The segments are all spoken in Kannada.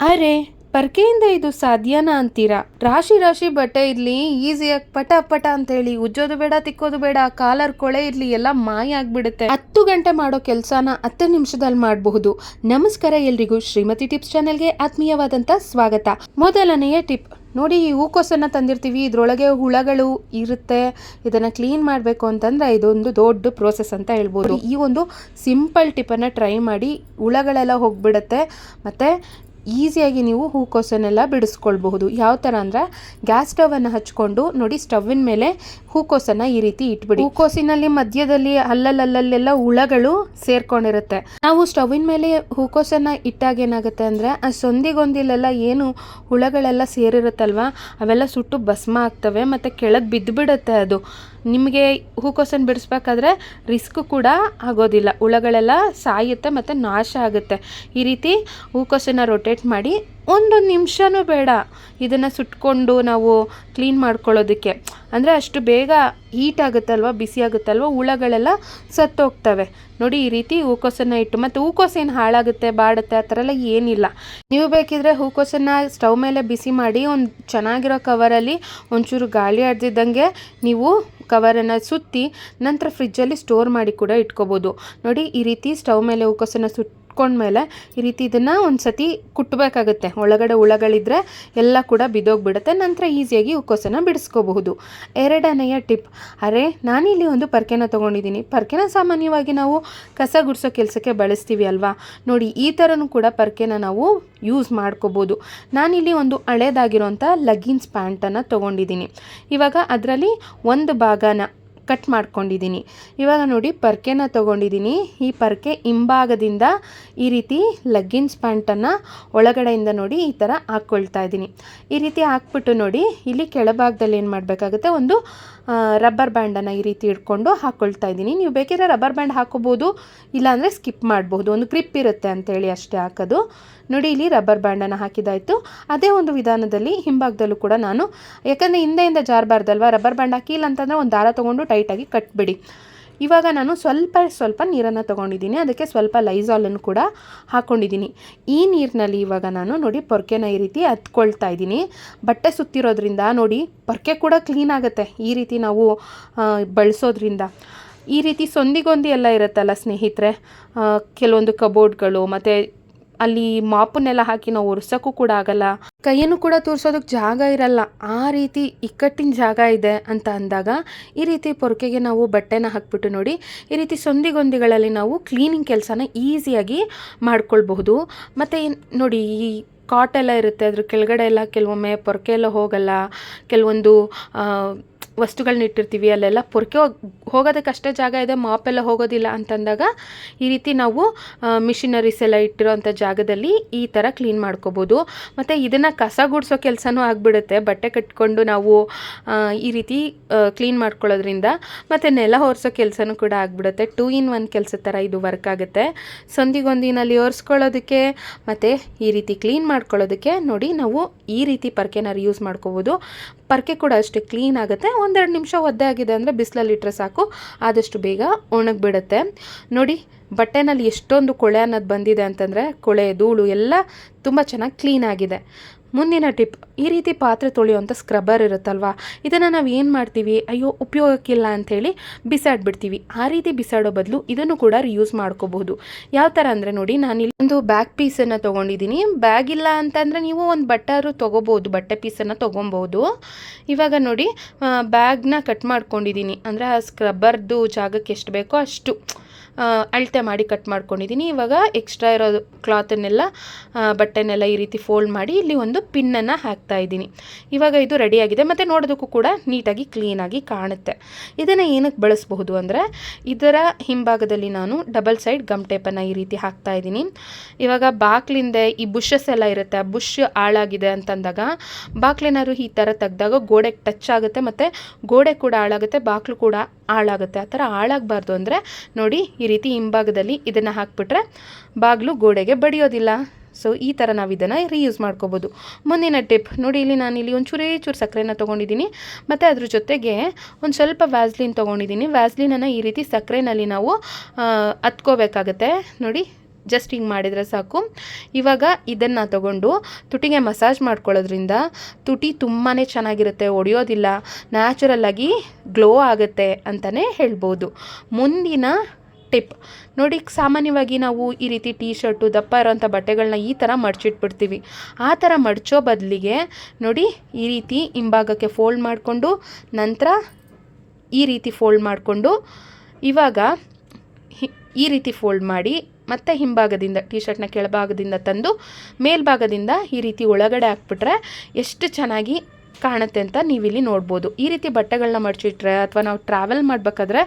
ಅರೆ, ಪರ್ಕೆಯಿಂದ ಇದು ಸಾಧ್ಯನಾ ಅಂತೀರಾ? ರಾಶಿ ರಾಶಿ ಬಟ್ಟೆ ಇರ್ಲಿ ಈಸಿಯಾಗಿ ಪಟ ಪಟ ಅಂತ ಹೇಳಿ, ಉಜ್ಜೋದು ಬೇಡ, ತಿಕ್ಕೋದು ಬೇಡ, ಕಾಲರ್ ಕೊಳೆ ಇರ್ಲಿ, ಎಲ್ಲ ಮಾಯ ಆಗ್ಬಿಡುತ್ತೆ. ಹತ್ತು ಗಂಟೆ ಮಾಡೋ ಕೆಲಸನ ಹತ್ತು ನಿಮಿಷದಲ್ಲಿ ಮಾಡಬಹುದು. ನಮಸ್ಕಾರ ಎಲ್ರಿಗೂ, ಶ್ರೀಮತಿ ಟಿಪ್ಸ್ ಚಾನೆಲ್ಗೆ ಆತ್ಮೀಯವಾದಂತ ಸ್ವಾಗತ. ಮೊದಲನೆಯ ಟಿಪ್, ನೋಡಿ ಈ ಹೂಕೋಸನ್ನ ತಂದಿರ್ತೀವಿ, ಇದರೊಳಗೆ ಹುಳಗಳು ಇರುತ್ತೆ. ಇದನ್ನ ಕ್ಲೀನ್ ಮಾಡಬೇಕು ಅಂತಂದ್ರೆ ಇದೊಂದು ದೊಡ್ಡ ಪ್ರೋಸೆಸ್ ಅಂತ ಹೇಳ್ಬೋದು. ಈ ಒಂದು ಸಿಂಪಲ್ ಟಿಪ್ಪನ್ನು ಟ್ರೈ ಮಾಡಿ, ಹುಳಗಳೆಲ್ಲ ಹೋಗ್ಬಿಡುತ್ತೆ. ಮತ್ತೆ ಈಸಿಯಾಗಿ ನೀವು ಹೂಕೋಸನ್ನೆಲ್ಲ ಬಿಡಿಸ್ಕೊಳ್ಬಹುದು. ಯಾವ ಥರ ಅಂದರೆ ಗ್ಯಾಸ್ ಸ್ಟವನ್ನು ಹಚ್ಕೊಂಡು ನೋಡಿ ಸ್ಟವ್ವಿನ ಮೇಲೆ ಹೂಕೋಸನ್ನು ಈ ರೀತಿ ಇಟ್ಬಿಡಿ. ಹೂಕೋಸಿನಲ್ಲಿ ಮಧ್ಯದಲ್ಲಿ ಅಲ್ಲಲ್ಲಲ್ಲೆಲ್ಲ ಹುಳಗಳು ಸೇರ್ಕೊಂಡಿರುತ್ತೆ. ನಾವು ಸ್ಟವಿನ ಮೇಲೆ ಹೂಕೋಸನ್ನು ಇಟ್ಟಾಗ ಏನಾಗುತ್ತೆ ಅಂದರೆ ಆ ಸೊಂದಿಗೊಂದಿಲೆಲ್ಲ ಏನು ಹುಳಗಳೆಲ್ಲ ಸೇರಿರುತ್ತಲ್ವ, ಅವೆಲ್ಲ ಸುಟ್ಟು ಭಸ್ಮ ಆಗ್ತವೆ ಮತ್ತು ಕೆಳಗೆ ಬಿದ್ದುಬಿಡುತ್ತೆ ಅದು. ನಿಮಗೆ ಹೂಕೋಸನ್ನು ಬಿಡಿಸ್ಬೇಕಾದ್ರೆ ರಿಸ್ಕ್ ಕೂಡ ಆಗೋದಿಲ್ಲ. ಹುಳಗಳೆಲ್ಲ ಸಾಯುತ್ತೆ ಮತ್ತು ನಾಶ ಆಗುತ್ತೆ. ಈ ರೀತಿ ಹೂಕೋಸನ್ನು ರೊಟೇಟ್ ಮಾಡಿ ಒಂದು ನಿಮಿಷನೂ ಬೇಡ. ಇದನ್ನು ಸುಟ್ಕೊಂಡು ನಾವು ಕ್ಲೀನ್ ಮಾಡ್ಕೊಳ್ಳೋದಕ್ಕೆ. ಅಂದರೆ ಅಷ್ಟು ಬೇಗ ಹೀಟ್ ಆಗುತ್ತಲ್ವ, ಬಿಸಿ ಆಗುತ್ತಲ್ವ, ಹುಳಗಳೆಲ್ಲ ಸತ್ತೋಗ್ತವೆ. ನೋಡಿ ಈ ರೀತಿ ಹೂಕೋಸನ್ನು ಇಟ್ಟು, ಮತ್ತು ಹೂಕೋಸೇನು ಹಾಳಾಗುತ್ತೆ, ಬಾಡುತ್ತೆ, ಆ ಥರ ಎಲ್ಲ ಏನಿಲ್ಲ. ನೀವು ಬೇಕಿದ್ರೆ ಹೂಕೋಸನ್ನು ಸ್ಟವ್ ಮೇಲೆ ಬಿಸಿ ಮಾಡಿ, ಒಂದು ಚೆನ್ನಾಗಿರೋ ಕವರಲ್ಲಿ ಒಂಚೂರು ಗಾಳಿ ಆಡ್ದಿದ್ದಂಗೆ ನೀವು ಕವರನ್ನು ಸುತ್ತಿ ನಂತರ ಫ್ರಿಜ್ಜಲ್ಲಿ ಸ್ಟೋರ್ ಮಾಡಿ ಕೂಡ ಇಟ್ಕೋಬೋದು. ನೋಡಿ ಈ ರೀತಿ ಸ್ಟವ್ ಮೇಲೆ ಹೂಕೋಸನ್ನು ಸುಟ್ಕೊಂಡ್ಮೇಲೆ ಈ ರೀತಿ ಇದನ್ನು ಒಂದು ಸತಿ ಕುಟ್ಟಬೇಕಾಗುತ್ತೆ ಒಳಗಡೆ ಹುಳಗಳಿದ್ರೆ ಎಲ್ಲ ಕೂಡ ಬಿದ್ದೋಗ್ಬಿಡುತ್ತೆ. ನಂತರ ಈಸಿಯಾಗಿ ಉಕ್ಕೋಸನ ಬಿಡಿಸ್ಕೋಬಹುದು. ಎರಡನೆಯ ಟಿಪ್, ಅರೆ, ನಾನಿಲ್ಲಿ ಒಂದು ಪರ್ಕೆನ ತೊಗೊಂಡಿದ್ದೀನಿ. ಪರ್ಕೆನ ಸಾಮಾನ್ಯವಾಗಿ ನಾವು ಕಸ ಗುಡಿಸೋ ಕೆಲಸಕ್ಕೆ ಬಳಸ್ತೀವಿ ಅಲ್ವಾ? ನೋಡಿ, ಈ ಥರನೂ ಕೂಡ ಪರ್ಕೆನ ನಾವು ಯೂಸ್ ಮಾಡ್ಕೋಬೋದು ನಾನಿಲ್ಲಿ ಒಂದು ಹಳೇದಾಗಿರೋಂಥ ಲಗ್ಗಿನ್ಸ್ ಪ್ಯಾಂಟನ್ನು ತೊಗೊಂಡಿದ್ದೀನಿ. ಇವಾಗ ಅದರಲ್ಲಿ ಒಂದು ಭಾಗನ ಕಟ್ ಮಾಡ್ಕೊಂಡಿದ್ದೀನಿ. ಇವಾಗ ನೋಡಿ ಪರ್ಕೆನ ತೊಗೊಂಡಿದ್ದೀನಿ. ಈ ಪರ್ಕೆ ಹಿಂಭಾಗದಿಂದ ಈ ರೀತಿ ಲಗ್ಗಿನ್ಸ್ ಪ್ಯಾಂಟನ್ನು ಒಳಗಡೆಯಿಂದ ನೋಡಿ ಈ ಥರ ಹಾಕ್ಕೊಳ್ತಾ ಇದ್ದೀನಿ. ಈ ರೀತಿ ಹಾಕ್ಬಿಟ್ಟು ನೋಡಿ, ಇಲ್ಲಿ ಕೆಳಭಾಗದಲ್ಲಿ ಏನು ಮಾಡಬೇಕಾಗುತ್ತೆ? ಒಂದು ರಬ್ಬರ್ ಬ್ಯಾಂಡನ್ನು ಈ ರೀತಿ ಇಟ್ಕೊಂಡು ಹಾಕ್ಕೊಳ್ತಾ ಇದ್ದೀನಿ. ನೀವು ಬೇಕಿದ್ರೆ ರಬ್ಬರ್ ಬ್ಯಾಂಡ್ ಹಾಕೋಬೋದು, ಇಲ್ಲಾಂದರೆ ಸ್ಕಿಪ್ ಮಾಡ್ಬೋದು. ಒಂದು ಕ್ರಿಪ್ ಇರುತ್ತೆ ಅಂತೇಳಿ ಅಷ್ಟೇ ಹಾಕೋದು. ನೋಡಿ, ಇಲ್ಲಿ ರಬ್ಬರ್ ಬ್ಯಾಂಡನ್ನು ಹಾಕಿದಾಯಿತು ಅದೇ ಒಂದು ವಿಧಾನದಲ್ಲಿ ಹಿಂಭಾಗದಲ್ಲೂ ಕೂಡ ನಾನು, ಯಾಕಂದರೆ ಹಿಂದೆಯಿಂದ ಜಾರಬಾರ್ದಲ್ವ ರಬ್ಬರ್ ಬ್ಯಾಂಡ್ ಹಾಕಿಲ್ಲ ಅಂತಂದರೆ ಒಂದು ದಾರ ತೊಗೊಂಡು ಟೈಟಾಗಿ ಕಟ್ಬಿಡಿ. ಇವಾಗ ನಾನು ಸ್ವಲ್ಪ ಸ್ವಲ್ಪ ನೀರನ್ನು ತೊಗೊಂಡಿದ್ದೀನಿ. ಅದಕ್ಕೆ ಸ್ವಲ್ಪ ಲೈಸಾಲನ್ನು ಕೂಡ ಹಾಕ್ಕೊಂಡಿದ್ದೀನಿ ಈ ನೀರಿನಲ್ಲಿ ಇವಾಗ ನಾನು ನೋಡಿ ಪೊರ್ಕೆನ ಈ ರೀತಿ ಹತ್ಕೊಳ್ತಾ ಇದ್ದೀನಿ. ಬಟ್ಟೆ ಸುತ್ತಿರೋದ್ರಿಂದ ನೋಡಿ ಪೊರ್ಕೆ ಕೂಡ ಕ್ಲೀನ್ ಆಗುತ್ತೆ. ಈ ರೀತಿ ನಾವು ಬಳಸೋದ್ರಿಂದ. ಈ ರೀತಿ ಸೊಂದಿಗೊಂದಿ ಎಲ್ಲ ಇರುತ್ತಲ್ಲ ಸ್ನೇಹಿತರೆ ಕೆಲವೊಂದು ಕಬೋರ್ಡ್ಗಳು ಮತ್ತು ಅಲ್ಲಿ ಮಾಪನ್ನೆಲ್ಲ ಹಾಕಿ ನಾವು ಒರೆಸೋಕ್ಕೂ ಕೂಡ ಆಗಲ್ಲ. ಕೈಯನ್ನು ಕೂಡ ತೋರಿಸೋದಕ್ಕೆ ಜಾಗ ಇರಲ್ಲ. ಆ ರೀತಿ ಇಕ್ಕಟ್ಟಿನ ಜಾಗ ಇದೆ ಅಂತ ಅಂದಾಗ ಈ ರೀತಿ ಪೊರಕೆಗೆ ನಾವು ಬಟ್ಟೆನ ಹಾಕ್ಬಿಟ್ಟು ನೋಡಿ, ಈ ರೀತಿ ಸೊಂದಿಗೊಂದಿಗಳಲ್ಲಿ ನಾವು ಕ್ಲೀನಿಂಗ್ ಕೆಲಸನ ಈಸಿಯಾಗಿ ಮಾಡ್ಕೊಳ್ಬಹುದು. ಮತ್ತು ನೋಡಿ, ಈ ಕಾಟ್ ಎಲ್ಲ ಇರುತ್ತೆ, ಅದ್ರ ಕೆಳಗಡೆ ಎಲ್ಲ ಕೆಲವೊಮ್ಮೆ ಪೊರಕೆ ಎಲ್ಲ ಹೋಗಲ್ಲ. ಕೆಲವೊಂದು ವಸ್ತುಗಳನ್ನ ಇಟ್ಟಿರ್ತೀವಿ, ಅಲ್ಲೆಲ್ಲ ಪೊರ್ಕೆ ಹೋಗೋದಕ್ಕೆ ಅಷ್ಟೇ ಜಾಗ ಇದೆ, ಮಾಪೆಲ್ಲ ಹೋಗೋದಿಲ್ಲ ಅಂತಂದಾಗ ಈ ರೀತಿ ನಾವು ಮಿಷಿನರೀಸ್ ಎಲ್ಲ ಇಟ್ಟಿರೋಂಥ ಜಾಗದಲ್ಲಿ ಈ ಥರ ಕ್ಲೀನ್ ಮಾಡ್ಕೋಬೋದು. ಮತ್ತು ಇದನ್ನು ಕಸ ಗುಡಿಸೋ ಕೆಲಸನೂ ಆಗಿಬಿಡುತ್ತೆ, ಬಟ್ಟೆ ಕಟ್ಕೊಂಡು ನಾವು ಈ ರೀತಿ ಕ್ಲೀನ್ ಮಾಡ್ಕೊಳ್ಳೋದ್ರಿಂದ. ಮತ್ತು ನೆಲ ಒರೆಸೋ ಕೆಲಸನೂ ಕೂಡ ಆಗಿಬಿಡುತ್ತೆ, ಟೂ ಇನ್ ಒನ್ ಕೆಲಸ ಥರ ಇದು ವರ್ಕ್ ಆಗುತ್ತೆ. ಸಂದಿಗೊಂದಿನಲ್ಲಿ ಒರೆಸ್ಕೊಳ್ಳೋದಕ್ಕೆ, ಮತ್ತು ಈ ರೀತಿ ಕ್ಲೀನ್ ಮಾಡ್ಕೊಳ್ಳೋದಕ್ಕೆ ನೋಡಿ ನಾವು ಈ ರೀತಿ ಪರ್ಕೆನಾರು ಯೂಸ್ ಮಾಡ್ಕೋಬೋದು. ಪರ್ಕೆ ಕೂಡ ಅಷ್ಟೇ ಕ್ಲೀನ್ ಆಗುತ್ತೆ. ಒಂದೆರಡು ನಿಮಿಷ ಒದ್ದೆ ಆಗಿದೆ ಅಂದರೆ ಬಿಸಿಲಲ್ಲಿ ಇಟ್ಟರೆ ಸಾಕು. ಆದಷ್ಟು ಬೇಗ ಒಣಗಿಬಿಡುತ್ತೆ. ನೋಡಿ, ಬಟ್ಟೆನಲ್ಲಿ ಎಷ್ಟೊಂದು ಕೊಳೆ ಅನ್ನೋದು ಬಂದಿದೆ ಅಂತಂದರೆ ಕೊಳೆ, ಧೂಳು ಎಲ್ಲ ತುಂಬ ಚೆನ್ನಾಗಿ ಕ್ಲೀನ್ ಆಗಿದೆ. ಮುಂದಿನ ಟಿಪ್, ಈ ರೀತಿ ಪಾತ್ರೆ ತೊಳೆಯುವಂಥ ಸ್ಕ್ರಬ್ಬರ್ ಇರುತ್ತಲ್ವಾ? ಇದನ್ನು ನಾವು ಏನು ಮಾಡ್ತೀವಿ? ಅಯ್ಯೋ, ಉಪಯೋಗಕ್ಕಿಲ್ಲ ಅಂಥೇಳಿ ಬಿಸಾಡ್ಬಿಡ್ತೀವಿ. ಆ ರೀತಿ ಬಿಸಾಡೋ ಬದಲು ಇದನ್ನು ಕೂಡ ಯೂಸ್ ಮಾಡ್ಕೋಬಹುದು. ಯಾವ ಥರ ಅಂದರೆ ನೋಡಿ, ನಾನು ಇಲ್ಲಿ ಒಂದು ಬ್ಯಾಗ್ ಪೀಸನ್ನು ತೊಗೊಂಡಿದ್ದೀನಿ ಬ್ಯಾಗ್ ಇಲ್ಲ ಅಂತಂದರೆ ನೀವು ಒಂದು ಬಟ್ಟಾರು ತೊಗೋಬೋದು ಬಟ್ಟೆ ಪೀಸನ್ನು ತೊಗೊಬೋದು ಇವಾಗ ನೋಡಿ ಬ್ಯಾಗ್ನ ಕಟ್ ಮಾಡ್ಕೊಂಡಿದ್ದೀನಿ ಅಂದರೆ ಆ ಸ್ಕ್ರಬ್ಬರ್ದು ಜಾಗಕ್ಕೆ ಎಷ್ಟು ಬೇಕೋ ಅಷ್ಟು. ಅಳತೆ ಮಾಡಿ ಕಟ್ ಮಾಡ್ಕೊಂಡಿದ್ದೀನಿ ಇವಾಗ ಎಕ್ಸ್ಟ್ರಾ ಇರೋ ಕ್ಲಾತನ್ನೆಲ್ಲ ಬಟ್ಟೆನೆಲ್ಲ ಈ ರೀತಿ ಫೋಲ್ಡ್ ಮಾಡಿ ಇಲ್ಲಿ ಒಂದು ಪಿನ್ನನ್ನು ಹಾಕ್ತಾ ಇದ್ದೀನಿ. ಇವಾಗ ಇದು ರೆಡಿಯಾಗಿದೆ ಮತ್ತು ನೋಡೋದಕ್ಕೂ ಕೂಡ ನೀಟಾಗಿ ಕ್ಲೀನಾಗಿ ಕಾಣುತ್ತೆ. ಇದನ್ನು ಏನಕ್ಕೆ ಬಳಸಬಹುದು ಅಂದರೆ, ಇದರ ಹಿಂಭಾಗದಲ್ಲಿ ನಾನು ಡಬಲ್ ಸೈಡ್ ಗಮ್ ಟೇಪನ್ನು ಈ ರೀತಿ ಹಾಕ್ತಾ ಇದ್ದೀನಿ. ಇವಾಗ ಬಾಕ್ಲಿಂದ ಈ ಬುಷಸ್ ಎಲ್ಲ ಇರುತ್ತೆ ಬುಷ್ ಹಾಳಾಗಿದೆ ಅಂತಂದಾಗ ಬಾಕ್ಲೇನಾದ್ರು ಈ ಥರ ತೆಗ್ದಾಗ ಗೋಡೆಗೆ ಟಚ್ ಆಗುತ್ತೆ, ಮತ್ತು ಗೋಡೆ ಕೂಡ ಹಾಳಾಗುತ್ತೆ, ಬಾಕ್ಲು ಕೂಡ ಹಾಳಾಗುತ್ತೆ. ಆ ಥರ ಹಾಳಾಗಬಾರ್ದು ಅಂದರೆ ನೋಡಿ ರೀತಿ ಹಿಂಭಾಗದಲ್ಲಿ ಇದನ್ನು ಹಾಕ್ಬಿಟ್ರೆ ಬಾಗಿಲು ಗೋಡೆಗೆ ಬಡಿಯೋದಿಲ್ಲ. ಸೊ ಈ ಥರ ನಾವು ಇದನ್ನು ರೀಯೂಸ್ ಮಾಡ್ಕೋಬೋದು. ಮುಂದಿನ ಟಿಪ್ ನೋಡಿ, ಇಲ್ಲಿ ನಾನು ಇಲ್ಲಿ ಒಂದು ಚೂರೇ ಚೂರು ಸಕ್ಕರೆನ ತೊಗೊಂಡಿದ್ದೀನಿ ಮತ್ತು ಅದ್ರ ಜೊತೆಗೆ ಒಂದು ಸ್ವಲ್ಪ ವ್ಯಾಸ್ಲಿನ್ ತೊಗೊಂಡಿದ್ದೀನಿ ವ್ಯಾಸ್ಲಿನನ್ನು ಈ ರೀತಿ ಸಕ್ಕರೆನಲ್ಲಿ ನಾವು ಹತ್ಕೋಬೇಕಾಗತ್ತೆ ನೋಡಿ ಜಸ್ಟ್ ಹಿಂಗೆ ಮಾಡಿದರೆ ಸಾಕು. ಇವಾಗ ಇದನ್ನು ತಗೊಂಡು ತುಟಿಗೆ ಮಸಾಜ್ ಮಾಡ್ಕೊಳ್ಳೋದ್ರಿಂದ ತುಟಿ ತುಂಬಾ ಚೆನ್ನಾಗಿರುತ್ತೆ, ಒಡೆಯೋದಿಲ್ಲ. ನ್ಯಾಚುರಲ್ಲಾಗಿ ಗ್ಲೋ ಆಗುತ್ತೆ ಅಂತಲೇ ಹೇಳ್ಬೋದು. ಮುಂದಿನ ಟಿಪ್. ನೋಡಿ, ಸಾಮಾನ್ಯವಾಗಿ ನಾವು ಈ ರೀತಿ ಟೀ ಶರ್ಟು ದಪ್ಪ ಇರೋಂಥ ಬಟ್ಟೆಗಳನ್ನ ಈ ಥರ ಮಡಚಿಟ್ಬಿಡ್ತೀವಿ. ಆ ಥರ ಮಡಚೋ ಬದಲಿಗೆ ನೋಡಿ, ಈ ರೀತಿ ಹಿಂಭಾಗಕ್ಕೆ ಫೋಲ್ಡ್ ಮಾಡಿಕೊಂಡು, ನಂತರ ಈ ರೀತಿ ಫೋಲ್ಡ್ ಮಾಡಿಕೊಂಡು, ಇವಾಗ ಈ ರೀತಿ ಫೋಲ್ಡ್ ಮಾಡಿ, ಮತ್ತೆ ಹಿಂಭಾಗದಿಂದ ಟೀ ಶರ್ಟ್ನ ಕೆಳಭಾಗದಿಂದ ತಂದು, ಮೇಲ್ಭಾಗದಿಂದ ಈ ರೀತಿ ಒಳಗಡೆ ಹಾಕ್ಬಿಟ್ರೆ, ಎಷ್ಟು ಚೆನ್ನಾಗಿ ಕಾಣುತ್ತೆ ಅಂತ ನೀವಿಲ್ಲಿ ನೋಡ್ಬೋದು. ಈ ರೀತಿ ಬಟ್ಟೆಗಳನ್ನ ಮಡಚಿಟ್ರೆ ಅಥವಾ ನಾವು ಟ್ರಾವೆಲ್ ಮಾಡಬೇಕಾದ್ರೆ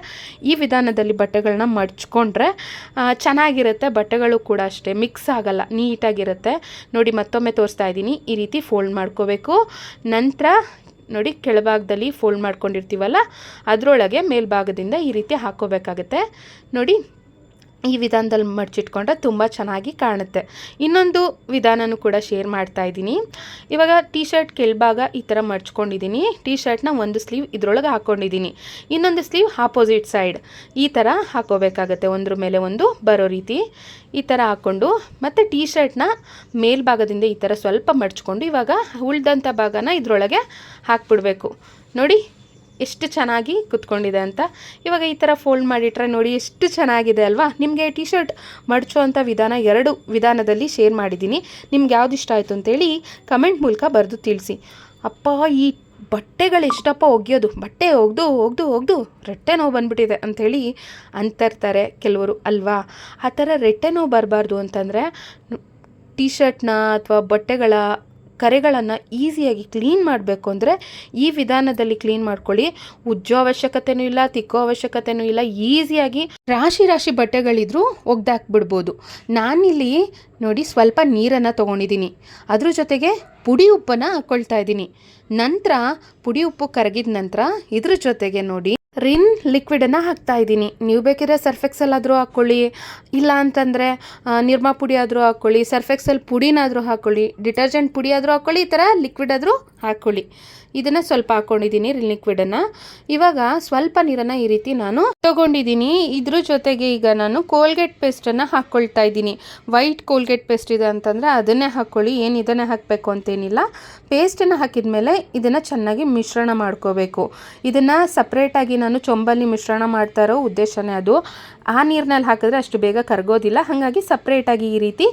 ಈ ವಿಧಾನದಲ್ಲಿ ಬಟ್ಟೆಗಳನ್ನ ಮಡ್ಚ್ಕೊಂಡ್ರೆ ಚೆನ್ನಾಗಿರುತ್ತೆ. ಬಟ್ಟೆಗಳು ಕೂಡ ಅಷ್ಟೇ ಮಿಕ್ಸ್ ಆಗಲ್ಲ, ನೀಟಾಗಿರುತ್ತೆ. ನೋಡಿ ಮತ್ತೊಮ್ಮೆ ತೋರಿಸ್ತಾ ಇದ್ದೀನಿ. ಈ ರೀತಿ ಫೋಲ್ಡ್ ಮಾಡ್ಕೋಬೇಕು. ನಂತರ ನೋಡಿ ಕೆಳಭಾಗದಲ್ಲಿ ಫೋಲ್ಡ್ ಮಾಡ್ಕೊಂಡಿರ್ತೀವಲ್ಲ, ಅದರೊಳಗೆ ಮೇಲ್ಭಾಗದಿಂದ ಈ ರೀತಿ ಹಾಕ್ಕೋಬೇಕಾಗತ್ತೆ ನೋಡಿ ಈ ವಿಧಾನದಲ್ಲಿ ಮಡಚಿಟ್ಕೊಂಡ್ರೆ ತುಂಬ ಚೆನ್ನಾಗಿ ಕಾಣುತ್ತೆ. ಇನ್ನೊಂದು ವಿಧಾನನೂ ಕೂಡ ಶೇರ್ ಮಾಡ್ತಾ ಇದ್ದೀನಿ. ಇವಾಗ ಟೀ ಶರ್ಟ್ ಕೆಳಭಾಗ ಈ ಥರ ಮಡ್ಚ್ಕೊಂಡಿದ್ದೀನಿ. ಟೀ ಶರ್ಟ್ನ ಒಂದು ಸ್ಲೀವ್ ಇದ್ರೊಳಗೆ ಹಾಕ್ಕೊಂಡಿದ್ದೀನಿ ಇನ್ನೊಂದು ಸ್ಲೀವ್ ಆಪೋಸಿಟ್ ಸೈಡ್ ಈ ಥರ ಹಾಕೋಬೇಕಾಗತ್ತೆ. ಒಂದ್ರ ಮೇಲೆ ಒಂದು ಬರೋ ರೀತಿ ಈ ಥರ ಹಾಕ್ಕೊಂಡು ಮತ್ತು ಟೀ ಶರ್ಟ್ನ ಮೇಲ್ಭಾಗದಿಂದ ಈ ಥರ ಸ್ವಲ್ಪ ಮಡ್ಚ್ಕೊಂಡು ಇವಾಗ ಉಳ್ದಂಥ ಭಾಗನ ಇದರೊಳಗೆ ಹಾಕ್ಬಿಡ್ಬೇಕು. ನೋಡಿ ಎಷ್ಟು ಚೆನ್ನಾಗಿ ಕುತ್ಕೊಂಡಿದೆ ಅಂತ. ಇವಾಗ ಈ ಥರ ಫೋಲ್ಡ್ ಮಾಡಿಟ್ರೆ ನೋಡಿ ಎಷ್ಟು ಚೆನ್ನಾಗಿದೆ ಅಲ್ವಾ? ನಿಮಗೆ ಟಿ ಶರ್ಟ್ ಮಡಚುವಂಥ ವಿಧಾನ ಎರಡು ವಿಧಾನದಲ್ಲಿ ಶೇರ್ ಮಾಡಿದ್ದೀನಿ. ನಿಮ್ಗೆ ಯಾವ್ದು ಇಷ್ಟ ಆಯಿತು ಅಂತೇಳಿ ಕಮೆಂಟ್ ಮೂಲಕ ಬರೆದು ತಿಳಿಸಿ. ಅಪ್ಪ, ಈ ಬಟ್ಟೆಗಳು ಎಷ್ಟಪ್ಪ ಒಗೆಯೋದು? ಬಟ್ಟೆ ಒಗೆದು ಒಗೆದು ಒಗೆದು ರೆಟ್ಟೆ ನೋವು ಬಂದುಬಿಟ್ಟಿದೆ ಅಂಥೇಳಿ ಅಂತರ್ತಾರೆ ಕೆಲವರು ಅಲ್ವಾ? ಆ ಥರ ರೆಟ್ಟೆ ನೋವು ಬರಬಾರ್ದು ಅಂತಂದರೆ ಟೀ ಶರ್ಟ್ನ ಅಥವಾ ಬಟ್ಟೆಗಳ ಕರೆಗಳನ್ನು ಈಸಿಯಾಗಿ ಕ್ಲೀನ್ ಮಾಡಬೇಕು ಅಂದರೆ ಈ ವಿಧಾನದಲ್ಲಿ ಕ್ಲೀನ್ ಮಾಡ್ಕೊಳ್ಳಿ. ಉಜ್ಜೋ ಅವಶ್ಯಕತೆನೂ ಇಲ್ಲ, ತಿಕ್ಕೋ ಅವಶ್ಯಕತೆನೂ ಇಲ್ಲ, ಈಸಿಯಾಗಿ ರಾಶಿ ರಾಶಿ ಬಟ್ಟೆಗಳಿದ್ರೂ ಒಗ್ದಾಕ್ಬಿಡ್ಬೋದು. ನಾನಿಲ್ಲಿ ನೋಡಿ ಸ್ವಲ್ಪ ನೀರನ್ನು ತೊಗೊಂಡಿದ್ದೀನಿ. ಅದ್ರ ಜೊತೆಗೆ ಪುಡಿ ಉಪ್ಪನ್ನು ಹಾಕ್ಕೊಳ್ತಾ ಇದ್ದೀನಿ. ನಂತರ ಪುಡಿ ಉಪ್ಪು ಕರಗಿದ ನಂತರ ಇದ್ರ ಜೊತೆಗೆ ನೋಡಿ ರಿನ್ ಲಿಕ್ವಿಡನ್ನು ಹಾಕ್ತಾ ಇದ್ದೀನಿ. ನೀವು ಬೇಕಿದ್ರೆ ಸರ್ಫೆಕ್ಸಲ್ ಆದರೂ ಹಾಕ್ಕೊಳ್ಳಿ ಇಲ್ಲ ಅಂತಂದರೆ ನಿರ್ಮಾ ಪುಡಿ ಆದರೂ ಹಾಕ್ಕೊಳ್ಳಿ ಸರ್ಫೆಕ್ಸಲ್ ಪುಡಿನಾದರೂ ಹಾಕ್ಕೊಳ್ಳಿ ಡಿಟರ್ಜೆಂಟ್ ಪುಡಿ ಆದರೂ ಹಾಕ್ಕೊಳ್ಳಿ ಈ ಥರ ಲಿಕ್ವಿಡ್ ಆದರೂ ಹಾಕ್ಕೊಳ್ಳಿ ಇದನ್ನು ಸ್ವಲ್ಪ ಹಾಕ್ಕೊಂಡಿದ್ದೀನಿ ಲಿಕ್ವಿಡನ್ನು ಇವಾಗ ಸ್ವಲ್ಪ ನೀರನ್ನು ಈ ರೀತಿ ನಾನು ತಗೊಂಡಿದ್ದೀನಿ. ಇದ್ರ ಜೊತೆಗೆ ಈಗ ನಾನು ಕೋಲ್ಗೇಟ್ ಪೇಸ್ಟನ್ನು ಹಾಕ್ಕೊಳ್ತಾ ಇದ್ದೀನಿ. ವೈಟ್ ಕೋಲ್ಗೇಟ್ ಪೇಸ್ಟ್ ಇದೆ ಅಂತಂದರೆ ಅದನ್ನೇ ಹಾಕ್ಕೊಳ್ಳಿ ಏನು ಇದನ್ನೇ ಹಾಕಬೇಕು ಅಂತೇನಿಲ್ಲ. ಪೇಸ್ಟನ್ನು ಹಾಕಿದ ಮೇಲೆ ಇದನ್ನು ಚೆನ್ನಾಗಿ ಮಿಶ್ರಣ ಮಾಡ್ಕೋಬೇಕು. ಇದನ್ನು ಸಪ್ರೇಟಾಗಿ ನಾನು ಚೊಂಬಲ್ಲಿ ಮಿಶ್ರಣ ಮಾಡ್ತಾ ಇರೋ ಉದ್ದೇಶನೇ ಅದು. ಆ ನೀರಿನಲ್ಲಿ ಹಾಕಿದ್ರೆ ಅಷ್ಟು ಬೇಗ ಕರಗೋದಿಲ್ಲ. ಹಾಗಾಗಿ ಸಪ್ರೇಟಾಗಿ ಈ ರೀತಿ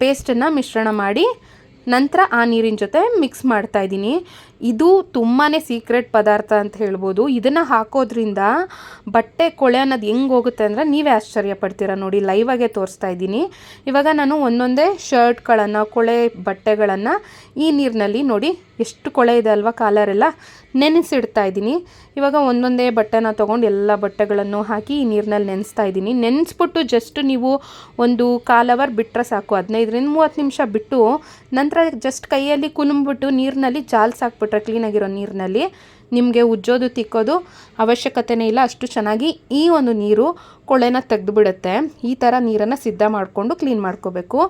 ಪೇಸ್ಟನ್ನು ಮಿಶ್ರಣ ಮಾಡಿ ನಂತರ ಆ ನೀರಿನ ಜೊತೆ ಮಿಕ್ಸ್ ಮಾಡ್ತಾ ಇದ್ದೀನಿ. ಇದು ತುಂಬಾ ಸೀಕ್ರೆಟ್ ಪದಾರ್ಥ ಅಂತ ಹೇಳ್ಬೋದು. ಇದನ್ನು ಹಾಕೋದ್ರಿಂದ ಬಟ್ಟೆ ಕೊಳೆ ಅನ್ನೋದು ಹೆಂಗೆ ಹೋಗುತ್ತೆ ಅಂದರೆ ನೀವೇ ಆಶ್ಚರ್ಯ ಪಡ್ತೀರಾ ನೋಡಿ ಲೈವಾಗೆ ತೋರಿಸ್ತಾ ಇದ್ದೀನಿ. ಇವಾಗ ನಾನು ಒಂದೊಂದೇ ಶರ್ಟ್ಗಳನ್ನು ಕೊಳೆ ಬಟ್ಟೆಗಳನ್ನು ಈ ನೀರಿನಲ್ಲಿ ನೋಡಿ ಎಷ್ಟು ಕೊಳೆ ಇದೆ ಅಲ್ವಾ ಕಾಲರೆಲ್ಲ ನೆನೆಸಿಡ್ತಾ ಇದ್ದೀನಿ. ಇವಾಗ ಒಂದೊಂದೇ ಬಟ್ಟೆನ ತೊಗೊಂಡು ಎಲ್ಲ ಬಟ್ಟೆಗಳನ್ನು ಹಾಕಿ ಈ ನೀರಿನಲ್ಲಿ ನೆನೆಸ್ತಾ ಇದ್ದೀನಿ. ನೆನೆಸ್ಬಿಟ್ಟು ಜಸ್ಟ್ ನೀವು ಒಂದು ಕಾಲ್ ಅವರ್ ಬಿಟ್ಟರೆ ಸಾಕು, ಹದಿನೈದರಿಂದ ಮೂವತ್ತು ನಿಮಿಷ ಬಿಟ್ಟು ನಂತರ ಜಸ್ಟ್ ಕೈಯಲ್ಲಿ ಕುಲುಂಬಿಟ್ಟು ನೀರಿನಲ್ಲಿ ಜಾಲ್ಸಾಕ್ಬಿಟ್ರೆ ಕ್ಲೀನಾಗಿರೋ ನೀರಿನಲ್ಲಿ ನಿಮಗೆ ಉಜ್ಜೋದು, ತಿಕ್ಕೋದು ಅವಶ್ಯಕತೆನೇ ಇಲ್ಲ. ಅಷ್ಟು ಚೆನ್ನಾಗಿ ಈ ಒಂದು ನೀರು ಕೊಳೆನ ತೆಗೆದುಬಿಡುತ್ತೆ. ಈ ಥರ ನೀರನ್ನು ಸಿದ್ಧ ಮಾಡಿಕೊಂಡು ಕ್ಲೀನ್ ಮಾಡ್ಕೋಬೇಕು.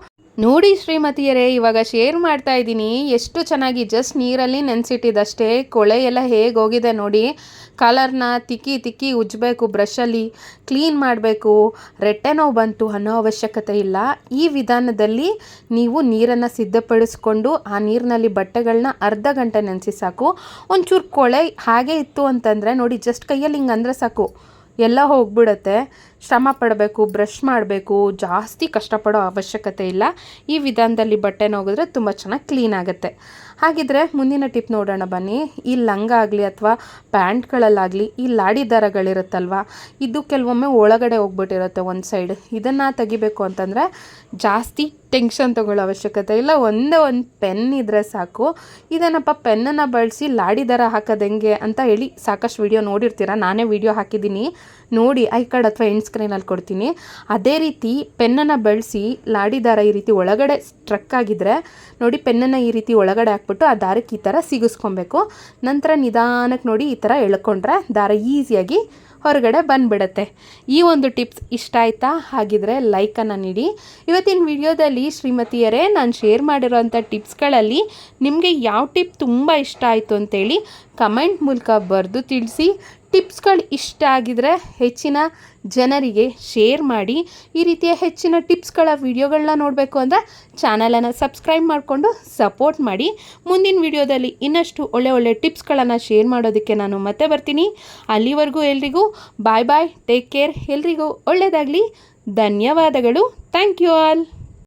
ನೋಡಿ ಶ್ರೀಮತಿಯರೇ, ಇವಾಗ ಶೇರ್ ಮಾಡ್ತಾ ಇದ್ದೀನಿ. ಎಷ್ಟು ಚೆನ್ನಾಗಿ ಜಸ್ಟ್ ನೀರಲ್ಲಿ ನೆನೆಸಿಟ್ಟಿದ್ದಷ್ಟೇ ಕೊಳೆ ಎಲ್ಲ ಹೇಗೆ ಹೋಗಿದೆ ನೋಡಿ. ಕಲರ್ನ ತಿಕ್ಕಿ ತಿಕ್ಕಿ ಉಜ್ಜಬೇಕು ಬ್ರಷಲ್ಲಿ ಕ್ಲೀನ್ ಮಾಡಬೇಕು. ರೆಟ್ಟೆ ನೋವು ಬಂತು ಅನ್ನೋ ಅವಶ್ಯಕತೆ ಇಲ್ಲ. ಈ ವಿಧಾನದಲ್ಲಿ ನೀವು ನೀರನ್ನು ಸಿದ್ಧಪಡಿಸ್ಕೊಂಡು ಆ ನೀರಿನಲ್ಲಿ ಬಟ್ಟೆಗಳನ್ನ ಅರ್ಧ ಗಂಟೆ ನೆನೆಸಿ ಸಾಕು. ಒಂಚೂರು ಕೊಳೆ ಹಾಗೆ ಇತ್ತು ಅಂತಂದರೆ ನೋಡಿ ಜಸ್ಟ್ ಕೈಯಲ್ಲಿ ಹಿಂಗೆ ಅಂದರೆ ಸಾಕು. ಎಲ್ಲ ಹೋಗ್ಬಿಡುತ್ತೆ. ಶ್ರಮ ಪಡಬೇಕು ಬ್ರಷ್ ಮಾಡಬೇಕು, ಜಾಸ್ತಿ ಕಷ್ಟಪಡೋ ಅವಶ್ಯಕತೆ ಇಲ್ಲ. ಈ ವಿಧಾನದಲ್ಲಿ ಬಟ್ಟೆ ನೋಗಿದ್ರೆ ತುಂಬ ಚೆನ್ನಾಗಿ ಕ್ಲೀನ್ ಆಗುತ್ತೆ. ಹಾಗಿದ್ರೆ ಮುಂದಿನ ಟಿಪ್ ನೋಡೋಣ ಬನ್ನಿ. ಈ ಲಂಗ ಆಗಲಿ ಅಥವಾ ಪ್ಯಾಂಟ್ಗಳಲ್ಲಾಗಲಿ ಈ ಲಾಡಿ ದಾರಗಳಿರುತ್ತಲ್ವ, ಇದು ಕೆಲವೊಮ್ಮೆ ಒಳಗಡೆ ಹೋಗ್ಬಿಟ್ಟಿರುತ್ತೆ ಒಂದು ಸೈಡ್ ಇದನ್ನು ತೆಗಿಬೇಕು ಅಂತಂದರೆ ಜಾಸ್ತಿ ಟೆನ್ಷನ್ ತೊಗೊಳ್ಳೋ ಅವಶ್ಯಕತೆ ಇಲ್ಲ. ಒಂದೇ ಒಂದು ಪೆನ್ ಇದ್ದರೆ ಸಾಕು. ಇದೇನಪ್ಪ ಪೆನ್ನನ್ನು ಬಳಸಿ ಲಾಡಿ ದರ ಹಾಕೋದು ಹೆಂಗೆ ಅಂತ ಹೇಳಿ ಸಾಕಷ್ಟು ವಿಡಿಯೋ ನೋಡಿರ್ತೀರ? ನಾನೇ ವಿಡಿಯೋ ಹಾಕಿದ್ದೀನಿ. ನೋಡಿ, ಐ ಕಾರ್ಡ್ ಅಥವಾ ಎಂಡ್ ಸ್ಕ್ರೀನಲ್ಲಿ ಕೊಡ್ತೀನಿ. ಅದೇ ರೀತಿ ಪೆನ್ನನ್ನು ಬಳಸಿ ಲಾಡಿ ದಾರ ಈ ರೀತಿ ಒಳಗಡೆ ಸ್ಟ್ರಕ್ ಆಗಿದ್ರೆ ನೋಡಿ ಪೆನ್ನನ್ನು ಈ ರೀತಿ ಒಳಗಡೆ ಹಾಕ್ಬಿಟ್ಟು ಆ ದಾರಕ್ಕೆ ಈ ಥರ ಸಿಗಿಸ್ಕೊಬೇಕು. ನಂತರ ನಿಧಾನಕ್ಕೆ ನೋಡಿ ಈ ಥರ ಎಳ್ಕೊಂಡ್ರೆ ದಾರ ಈಸಿಯಾಗಿ ಹೊರಗಡೆ ಬಂದ್ಬಿಡುತ್ತೆ. ಈ ಒಂದು ಟಿಪ್ಸ್ ಇಷ್ಟ ಆಯ್ತಾ? ಹಾಗಿದ್ರೆ ಲೈಕನ್ನು ನೀಡಿ. ಇವತ್ತಿನ ವಿಡಿಯೋದಲ್ಲಿ ಶ್ರೀಮತಿಯರೇ, ನಾನು ಶೇರ್ ಮಾಡಿರೋಂಥ ಟಿಪ್ಸ್ಗಳಲ್ಲಿ ನಿಮಗೆ ಯಾವ ಟಿಪ್ ತುಂಬ ಇಷ್ಟ ಆಯಿತು ಅಂತೇಳಿ ಕಮೆಂಟ್ ಮೂಲಕ ಬರೆದು ತಿಳಿಸಿ. ಟಿಪ್ಸ್ಗಳು ಇಷ್ಟ ಆಗಿದ್ರೆ ಹೆಚ್ಚಿನ ಜನರಿಗೆ ಶೇರ್ ಮಾಡಿ. ಈ ರೀತಿಯ ಹೆಚ್ಚಿನ ಟಿಪ್ಸ್ಗಳ ವಿಡಿಯೋಗಳನ್ನ ನೋಡಬೇಕು ಅಂದರೆ ಚಾನಲನ್ನು ಸಬ್ಸ್ಕ್ರೈಬ್ ಮಾಡಿಕೊಂಡು ಸಪೋರ್ಟ್ ಮಾಡಿ. ಮುಂದಿನ ವಿಡಿಯೋದಲ್ಲಿ ಇನ್ನಷ್ಟು ಒಳ್ಳೆ ಒಳ್ಳೆ ಟಿಪ್ಸ್ಗಳನ್ನು ಶೇರ್ ಮಾಡೋದಕ್ಕೆ ನಾನು ಮತ್ತೆ ಬರ್ತೀನಿ. ಅಲ್ಲಿವರೆಗೂ ಎಲ್ರಿಗೂ ಬಾಯ್ ಬಾಯ್, ಟೇಕ್ ಕೇರ್, ಎಲ್ರಿಗೂ ಒಳ್ಳೆಯದಾಗಲಿ ಧನ್ಯವಾದಗಳು. Thank you all.